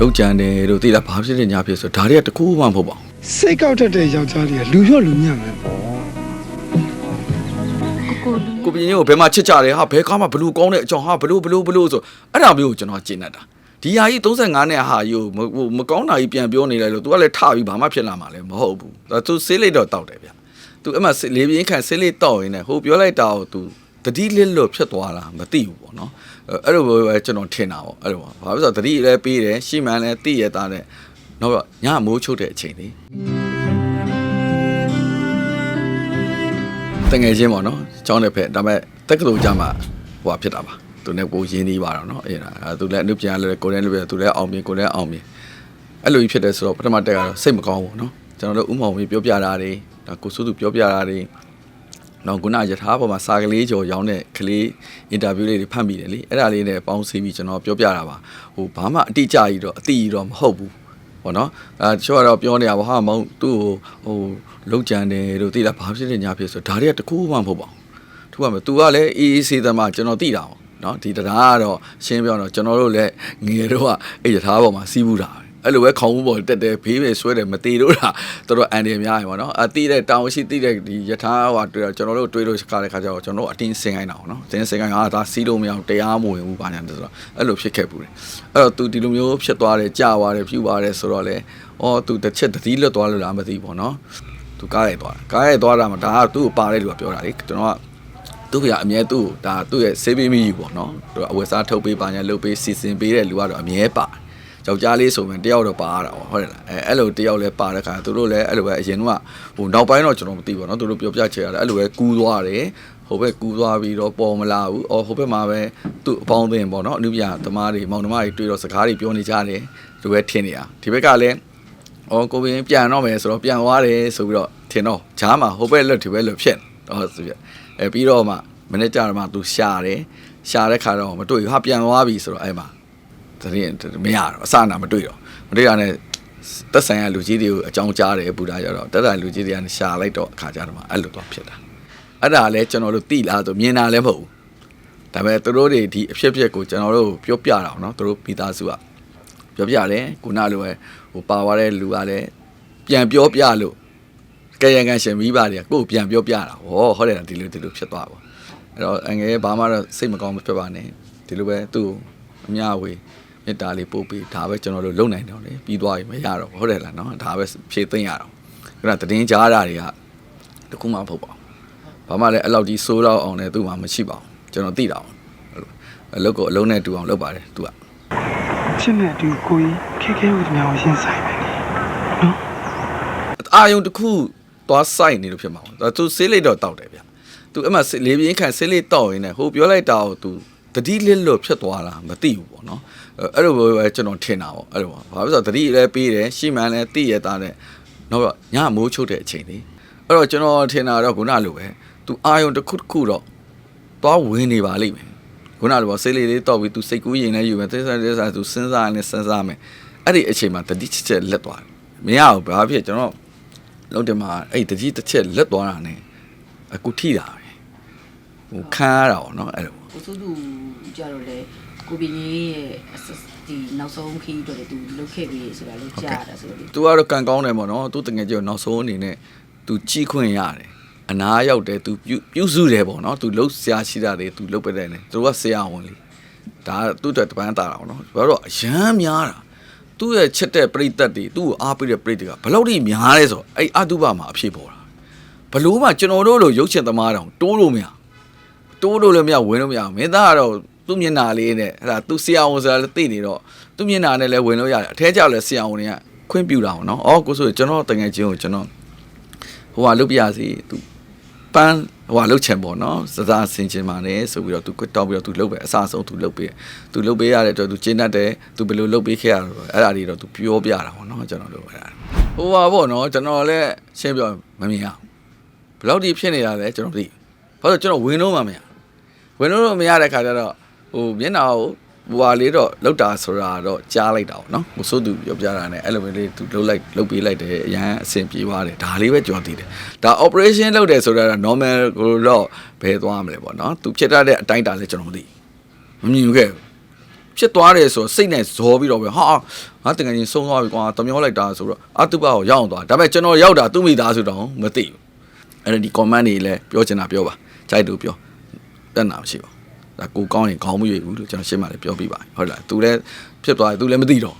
လောက်ကြံတယ်လို့သိလားဘာဖြစ်တဲ့ညာဖြစ်ဆိုဒါတွေကတကူမှမဟုတ်ပါဘူး စိတ်ကောက်တတ်တဲ့ယောက်ျားလေးကလူရော့လူညံ့မယ်ပေါ့ ကိုပြင်းကြီးကိုဘယ်မှာချစ်ကြတယ်ဟာဘယ်ကားမှဘလူကောင်းတဲ့အကြောင်းဟာဘလူဘလူဘလူဆိုအဲ့ဒါမျိုးကိုကျွန်တော်ကျင့်တတ်တာဒီဟာကြီး35နဲ့ဟာကြီးကိုမဟိုမကောင်းတာကြီးပြန်ပြောနေလိုက်လို့ तू ကလည်းထပြီးဘာမှဖြစ်လာမှာလည်းမဟုတ်ဘူးဒါ तू ဆေးလိတ်တော့တောက်တယ်ဗျ तू အဲ့မှာဆေးလေပြင်းခံဆေးလိတ်တောက်ရင်းနဲ့ဟိုပြောလိုက်တာကို तू တတိလစ်လို့ဖြစ်သွားတာမသိဘူးပေါ့နော်အဲ့လိုပဲကျွန်တော်ထင်တာပေါ့အဲ့လိုပါဘာလို့ဆိုတော့တတိလည်းပေးတယ်ရှီမန်လည်းသိရတာတဲ့နောက်တော့ညမိုးချုပ်တဲ့အချိန်လေးတငယ်ချင်းပေါ့နော်ကျောင်းတဲ့ဖက်ဒါပေမဲ့တက္ကသိုလ်ကျမှဟိုဟာဖြစ်တာပါသူနဲ့ကိုရင်းနှီးပါတော့နော်အဲ့ဒါအဲသူလည်းအနုပညာလည်းကိုယ်လည်းလည်းသူလည်းအောင်မြင်ကိုယ်လည်းအောင်မြင်အဲ့လိုကြီးဖြစ်တယ်ဆိုတော့ပထမတက်ကတော့စိတ်မကောင်းဘူးနော်ကျွန်တော်တို့ဥမောင်ကြီးပြောပြတာတွေဒါကိုစိုးသူပြောပြတာတွေ နော်ခုနယထာပေါ်မှာစာကလေးကြော်ရောင်းတဲ့ကလေးအင်တာဗျူးလေးတွေဖတ်မိတယ်လေအဲ့ဒါလေးနဲ့ပေါင်းစည်းပြီးကျွန်တော်ပြောပြတာပါဟိုဘာမှအတိအကျကြီးတော့အတိကြီးတော့မဟုတ်ဘူးပေါ့နော်အဲတချို့ကတော့ပြောနေတာပေါ့ဟာမောင်သူ့ကိုဟိုလောက်ကြံတယ်လို့သိလားဘာဖြစ်တဲ့ညာဖြစ်ဆိုဒါတွေကတကူမှမဟုတ်ပါဘူးသူကမသူကလည်းအေးအေးဆေးသမားကျွန်တော်သိတာပေါ့နော်ဒီတရားကတော့ရှင်းပြောတော့ကျွန်တော်တို့လည်းငယ်တော့ကအဲ့ရထားပေါ်မှာစီးဘူးတာပဲ အဲ့လိုပဲခေါင်းပေါ်တက်တယ်ဘေးပဲဆွဲတယ်မသေးတော့တာတော်တော်အန်တယ်များရပါတော့အတိတဲ့တောင်ရှိတိတဲ့ဒီယထာဟိုကျွန်တော်တို့တွေးလို့ခါတဲ့ခါကျတော့ကျွန်တော်တို့အတင်းစင်ခိုင်းတာပေါ့နော်စင်စင်ခိုင်းတာဒါစီးလို့မရအောင်တရားမဝင်ဘူးပါညာဆိုတော့အဲ့လိုဖြစ်ခဲ့ဘူးတယ်အဲ့တော့သူဒီလိုမျိုးဖြစ်သွားတယ်ကြာသွားတယ်ပြူသွားတယ်ဆိုတော့လေအော်သူတစ်ချက်တတိလွတ်သွားလို့လားမသိဘူးပေါ့နော်သူကားရိုက်သွားကားရိုက်သွားတာမှဒါကသူ့ကိုပါတဲ့လူကပြောတာလေကျွန်တော်ကသူ့ခရအမြဲသူ့ဒါသူ့ရဲ့ saving me ပေါ့နော်သူကအဝယ်စားထုတ်ပေးပါညာလုပ်ပေးစီစဉ်ပေးတဲ့လူကတော့အမြဲပါတယ် က်ျားလေးဆိုရင်တယောက်တော့ပါရတာပေါ့ဟုတ်တယ်လားအဲအဲ့လိုတယောက်လည်းပါတဲ့ခါသူတို့လည်းအဲ့လိုပဲအရင်ကဟိုနောက်ပိုင်းတော့ကျွန်တော်မသိပါတော့သူတို့ပြောပြချင်ရတယ်အဲ့လိုပဲကူးသွားတယ်ဟိုဘက်ကူးသွားပြီးတော့ပေါ်မလာဘူးအော်ဟိုဘက်မှာပဲသူ့အပေါင်းအသင်းပေါ့နော်အနုပြသမားတွေမောင်နှမတွေတွေ့တော့စကားတွေပြောနေကြတယ်သူပဲထင်နေတာဒီဘက်ကလည်းအော်ကိုပင်ပြန်တော့မယ်ဆိုတော့ပြန်သွားတယ်ဆိုပြီးတော့ထင်တော့ဂျားမှာဟိုဘက်လွတ်ဒီဘက်လွတ်ဖြစ်တော့ဆိုပြအဲပြီးတော့မှမနေ့ကျတော့မှသူရှာတယ်ရှာတဲ့ခါတော့မတွေ့ဘူးဟာပြန်သွားပြီဆိုတော့အဲ့မှာ တရင်မရတော့အစနာမတွေ့တော့မတွေ့ရတဲ့တက်ဆိုင်ရလူကြီးတွေကိုအကြောင်းကြားတယ်ပူတာကြတော့တက်ဆိုင်လူကြီးတွေကရှာလိုက်တော့အခါကျတော့မှအဲ့လိုတော့ဖြစ်တာအဲ့ဒါလည်းကျွန်တော်တို့သိလားဆိုမြင်တာလည်းမဟုတ်ဘူးဒါပေမဲ့သူတို့တွေဒီအဖြစ်အပျက်ကိုကျွန်တော်တို့ပြောပြတာအောင်နော်သူတို့မိသားစုကပြောပြတယ်ခုနလိုပဲဟိုပါသွားတဲ့လူကလည်းပြန်ပြောပြလို့ကဲရန်ကန်ရှင်မိဘတွေကကိုယ်ပြန်ပြောပြတာဟောဟုတ်တယ်လားဒီလိုဒီလိုဖြစ်သွားပါအဲ့တော့အငယ်ဘာမှတော့စိတ်မကောင်းမဖြစ်ပါနဲ့ဒီလိုပဲသူ့ကိုအများဝေ မေတ္တာလေးပို့ပြီးဒါပဲကျွန်တော်တို့လုံနိုင်တော့လေပြီးသွားပြီမရတော့ဘူးဟုတ်တယ်လားနော်ဒါပဲဖြည့်သိမ့်ရတော့အဲ့ဒါတည်င်းကြားတာတွေကတခုမှမဟုတ်ပါဘူးဘာမှလည်းအဲ့လောက်ကြီးစိုးတော့အောင်လည်းသူ့မှာမရှိပါဘူးကျွန်တော်သိတာအောင်အလုပ်ကိုအလုံးနဲ့တူအောင်လုပ်ပါတယ်သူကဖြစ်နေတူကိုကြီးခဲခဲဝတ်များကိုရှင်းဆိုင်မယ်လေနော်အာယုံတစ်ခုသွားဆိုင်နေလို့ဖြစ်မှာပေါ့ဒါသူဆေးလိတ်တော့တောက်တယ်ဗျသူအဲ့မှာဆေးလေပြင်းခံဆေးလိတ်တောက်ရင်းနဲ့ဟိုပြောလိုက်တာကိုသူ တတိလစ်လို့ဖြစ်သွားတာမသိဘူးပေါ့နော်အဲ့လိုပဲကျွန်တော်ထင်တာပေါ့အဲ့လိုပါဘာလို့ဆိုတော့တတိလည်းပေးတယ်ရှီမန်လည်းသိရတာတဲ့နောက်တော့ညမိုးချုပ်တဲ့အချိန်လေးအဲ့တော့ကျွန်တော်ထင်တာတော့ခုနလိုပဲသူအာယုံတစ်ခုတစ်ခုတော့သွားဝင်နေပါလိမ့်မယ်ခုနလိုပေါ့ဆေးလိတ်လေးတောက်ပြီးသူစိတ်ကူးရင်လည်းယူမယ်သေစားသေစားသူစဉ်းစားရင်လည်းစဉ်းစားမယ်အဲ့ဒီအချိန်မှာတတိချက်ချက်လက်သွားတယ်မရဘူးဘာဖြစ်ကျွန်တော်လုံးတယ်မှာအဲ့တကြီးတစ်ချက်လက်သွားတာ ਨੇ အခုထိတာပဲဟိုခံရတာပေါ့နော်အဲ့လို ကိုစိုးသူကြတော့လေကိုပင်ကြီးရဲ့အစဒီနောက်ဆုံးခီးတော့လေသူလုတ်ခဲ့ပြီဆိုတာလို့ကြားတာဆိုတော့လေသူကတော့ကံကောင်းတယ်ပေါ့နော်သူတငယ်ချင်းကိုနောက်ဆုံးအနေနဲ့သူကြီးခွင့်ရတယ်အနာရောက်တယ်သူပြုပြုစုတယ်ပေါ့နော်သူလှုပ်ရှားရှိတာတွေသူလှုပ်ပတဲ့နေသူကဆရာဝန်လေးဒါသူ့အတွက်တပန်းတာတာပေါ့နော်ဘာလို့အရန်များတာသူ့ရဲ့ချက်တဲ့ပြိသက်တွေသူ့ကိုအားပေးတဲ့ပြိသက်ကဘယ်လောက်ထိများလဲဆိုတော့အဲ့အတုပမှာအဖြစ်ပေါ်တာဘလို့မှကျွန်တော်တို့လိုရုပ်ရှင်သမားတောင်တိုးလို့မရ တိုးလို့လည်းမရဝင်လို့မရဘူးမင်းသားကတော့သူ့မျက်နှာလေးနဲ့အဲ့ဒါသူဆရာဝန်ဆိုတာလည်းသိနေတော့သူ့မျက်နှာနဲ့လည်းဝင်လို့ရတယ်အထဲကျလည်းဆရာဝန်တွေကခွင့်ပြုတာပေါ့နော်အော်ကိုဆိုကျွန်တော်တငယ်ချင်းကိုကျွန်တော်ဟိုဟာလုပ်ပြရစီသူပန်းဟိုဟာလုပ်ချင်ပေါ့နော်စစားဆင်ချင်ပါနဲ့ဆိုပြီးတော့သူကွတောက်ပြီးတော့သူလုပ်ပဲအစားဆုံးသူလုပ်ပေးသူလုပ်ပေးရတဲ့အတွက်သူကျင်းတတ်တယ်သူဘယ်လိုလုပ်ပေးခဲ့ရတော့အဲ့ဒါတွေတော့သူပြောပြတာပေါ့နော်ကျွန်တော်တို့အဲ့ဒါဟိုဟာပေါ့နော်ကျွန်တော်လည်းရှင်းပြောမမြင်ရဘူးဘယ်လောက်ဒီဖြစ်နေတာလဲကျွန်တော်သိဘာလို့ကျွန်တော်ဝင်တော့မှမရ ဝင်လို့မရတဲ့ခါကျတော့ဟိုမျက်နှာကိုဟိုဟာလေးတော့လောက်တာဆိုတာတော့ကြားလိုက်တာပေါ့နော်ဟိုစိုးသူပြောပြတာနဲ့အဲ့လိုမျိုးလေးသူလှုပ်လိုက်လှုပ်ပေးလိုက်တယ်အရန်အဆင်ပြေသွားတယ်ဒါလေးပဲကြော်တည်တယ်ဒါ operation လုပ်တယ်ဆိုတာက normal ကိုတော့ဘယ်သွားမလဲပေါ့နော်သူဖြစ်တတ်တဲ့အတိုင်းတာလဲကျွန်တော်မသိဘူးမမြင်ဘူးခဲ့ဘူးဖြစ်သွားတယ်ဆိုတော့စိတ်နဲ့ဇောပြီးတော့ပဲဟာငါတကယ်ချင်းဆုံးသွားပြီကွာတမျောလိုက်တာဆိုတော့အတုပကိုရောက်အောင်သွားဒါပေမဲ့ကျွန်တော်ရောက်တာသူ့မိသားစုတောင်မသိဘူးအဲ့ဒါဒီ comment တွေလည်းပြောချင်တာပြောပါကြိုက်လို့ပြော ပြဿနာမရှိပါဘူးဒါကိုကောင်းရင်ခေါင်းမရွေဘူးလို့ကျွန်တော်ရှင်းမှလည်းပြောပြပါတယ်ဟုတ်လား तू လည်းဖြစ်သွားတယ် तू လည်းမသိတော့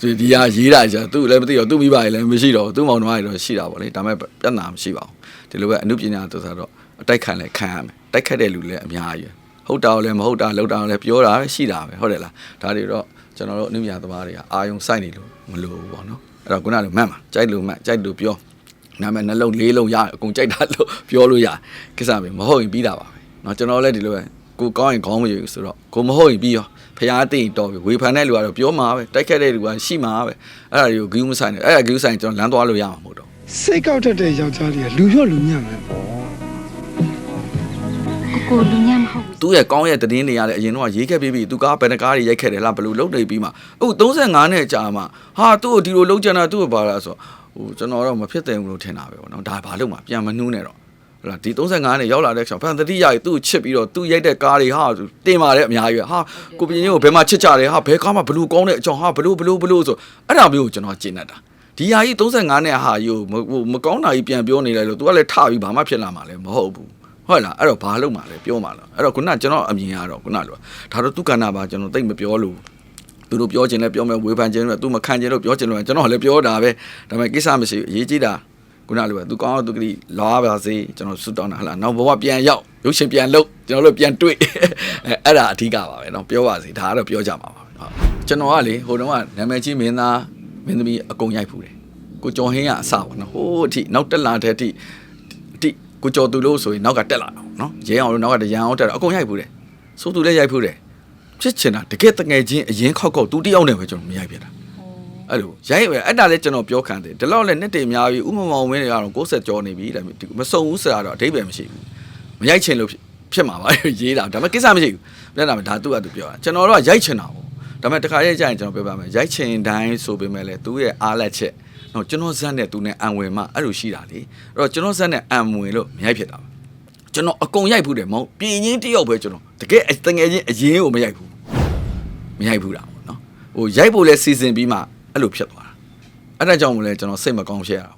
ဆိုဒီဟာရေးတာကျသူ့လည်းမသိတော့သူ့မိဘတွေလည်းမရှိတော့သူ့မောင်နှမတွေတော့ရှိတာပေါ့လေဒါပေမဲ့ပြဿနာမရှိပါဘူးဒီလိုပဲအမှုပညာဆိုတာတော့အတိုက်ခံလည်းခံရမယ်တိုက်ခတ်တဲ့လူလည်းအများကြီးဟုတ်တာလည်းမဟုတ်တာလောက်တာလည်းပြောတာရှိတာပဲဟုတ်တယ်လားဒါတွေတော့ကျွန်တော်တို့အမှုပညာသမားတွေကအာယုံစိုက်နေလို့မလို့ပေါ့နော်အဲ့တော့ခုနကမှတ်ပါကြိုက်လို့မှတ်ကြိုက်လို့ပြောနာမည်နှလုံးလေးလုံးရအကုန်ကြိုက်တာလို့ပြောလို့ရကိစ္စပဲမဟုတ်ရင်ပြီးတာပါပဲ เนาะကျွန်တော်လည်းဒီလိုပဲကိုကောင်းရင်ခေါင်းမရွေဘူးဆိုတော့ကိုမဟုတ်ရင်ပြီးရောဖျားသိရင်တော့ပြီဝေဖန်တဲ့လူကတော့ပြောမှာပဲတိုက်ခတ်တဲ့လူကရှိမှာပဲအဲ့ဒါတွေကိုဂူးမဆိုင်နဲ့အဲ့ဒါဂူးဆိုင်ကျွန်တော်လမ်းသွားလို့ရမှာမဟုတ်တော့ စိတ်ကောက်တတ်တဲ့ယောက်ျားလေးကလူရော့လူညံ့မယ်ပေါ့ ကိုကိုလူညံ့မဟုတ်ဘူး သူ့ရဲ့ကောင်းရဲ့တည်င်းတွေရတယ်အရင်တော့ရေးခဲ့ပြီးပြီသူကဘယ်နှကားတွေရိုက်ခဲ့တယ်လားဘယ်လိုလုပ်နေပြီးမှအခု35နဲ့ကြာမှဟာသူ့ကိုဒီလိုလုပ်ကြတာသူ့ကိုပါလားဆိုဟိုကျွန်တော်တော့မဖြစ်တယ်ဘူးလို့ထင်တာပဲပေါ့နော်ဒါဘာလို့မှပြန်မနှူးနဲ့တော့ ဟုတ်လားဒီ35နဲ့ရောက်လာတဲ့ချက်ဖန်တတိယကြီးသူ့ကိုချစ်ပြီးတော့သူ့ရိုက်တဲ့ကားတွေဟာတင်ပါတယ်အများကြီးပဲဟာကိုပြင်းချင်းကိုဘယ်မှာချစ်ကြတယ်ဟာဘယ်ကားမှဘလူကောင်းတဲ့အကြောင်းဟာဘလူဘလူဘလူဆိုအဲ့ဒါမျိုးကိုကျွန်တော်ကျင့်တတ်တာဒီဟာကြီး35နဲ့ဟာကြီးကိုဟိုမကောင်းတာကြီးပြန်ပြောနေတယ်လို့ तू ကလည်းထပြီးဘာမှဖြစ်လာမှာလည်းမဟုတ်ဘူးဟုတ်လားအဲ့တော့ဘာလုပ်မှာလဲပြောမှာလားအဲ့တော့ခုနကကျွန်တော်အမြင်ကတော့ခုနလိုဒါတော့သူကဏ္ဍပါကျွန်တော်တိတ်မပြောလို့သူတို့ပြောခြင်းလဲပြောမယ်ဝေဖန်ခြင်းလဲသူမခံခြင်းလို့ပြောခြင်းလို့ကျွန်တော်လည်းပြောတာပဲဒါပေမဲ့ကိစ္စမရှိဘူးအရေးကြီးတာ ခုနလိုပဲသူကောင်းတော့သူကလေးလာပါစေကျွန်တော်ဆွတောင်းတာဟလားနောက်ဘဝပြန်ရောက်ရုပ်ရှင်ပြန်လုပ်ကျွန်တော်တို့ပြန်တွေ့အဲအဲ့ဒါအဓိကပါပဲเนาะပြောပါစေဒါကတော့ပြောကြမှာပါဟုတ်ကျွန်တော်ကလေဟိုတုန်းကနာမည်ကြီးမင်းသားမင်းသမီးအကုန်ရိုက်ဖူးတယ်ကိုကျော်ဟင်းကအစပါနော်ဟိုးအထိနောက်တက်လာတဲ့အထိ အတိကိုကျော်သူလို့ဆိုရင်နောက်ကတက်လာတော့နော်ရဲအောင်လို့နောက်ကတရန်အောင်တက်တော့အကုန်ရိုက်ဖူးတယ်ဆိုသူလည်းရိုက်ဖူးတယ်ဖြစ်ချင်တာတကယ်တငယ်ချင်းအရင်ခောက်ခောက်သူတယောက်နဲ့ပဲကျွန်တော်မရိုက်ပြတာ အဲ့လိုရိုက်ပဲအဲ့ဒါလည်းကျွန်တော်ပြောခံတယ်ဒီလောက်လည်းနှစ်တည်များပြီဥမမောင်ဝင်းတွေကတော့60ကျော်နေပြီဒါပေမဲ့ဒီမစုံဘူးဆိုတာတော့အဓိပ္ပာယ်မရှိဘူးမရိုက်ချင်လို့ဖြစ်ဖြစ်မှာပါရေးတာဒါပေမဲ့ကိစ္စမရှိဘူးပြန်လာမယ်ဒါသူ့ကသူပြောတာကျွန်တော်တို့ကရိုက်ချင်တာပေါ့ဒါပေမဲ့တခါရဲကြရင်ကျွန်တော်ပြောပြမယ်ရိုက်ချင်တိုင်းဆိုပေမဲ့လည်းသူ့ရဲ့အားလက်ချက်နော်ကျွန်တော်ဇက်နဲ့သူနဲ့အံဝင်မှအဲ့လိုရှိတာလေအဲ့တော့ကျွန်တော်ဇက်နဲ့အံဝင်လို့မရိုက်ဖြစ်တာပါကျွန်တော်အကုန်ရိုက်ဘူးတယ်မောင်ပြင်ရင်းတယောက်ပဲကျွန်တော်တကယ်တငယ်ချင်းအရင်ကိုမရိုက်ဘူးမရိုက်ဘူးတာပေါ့နော်ဟိုရိုက်ဖို့လဲစီစဉ်ပြီးမှ အဲ့လိုဖြစ်သွားတာအဲ့ဒါကြောင့်မလဲကျွန်တော်စိတ်မကောင်းဖြစ်ရတာ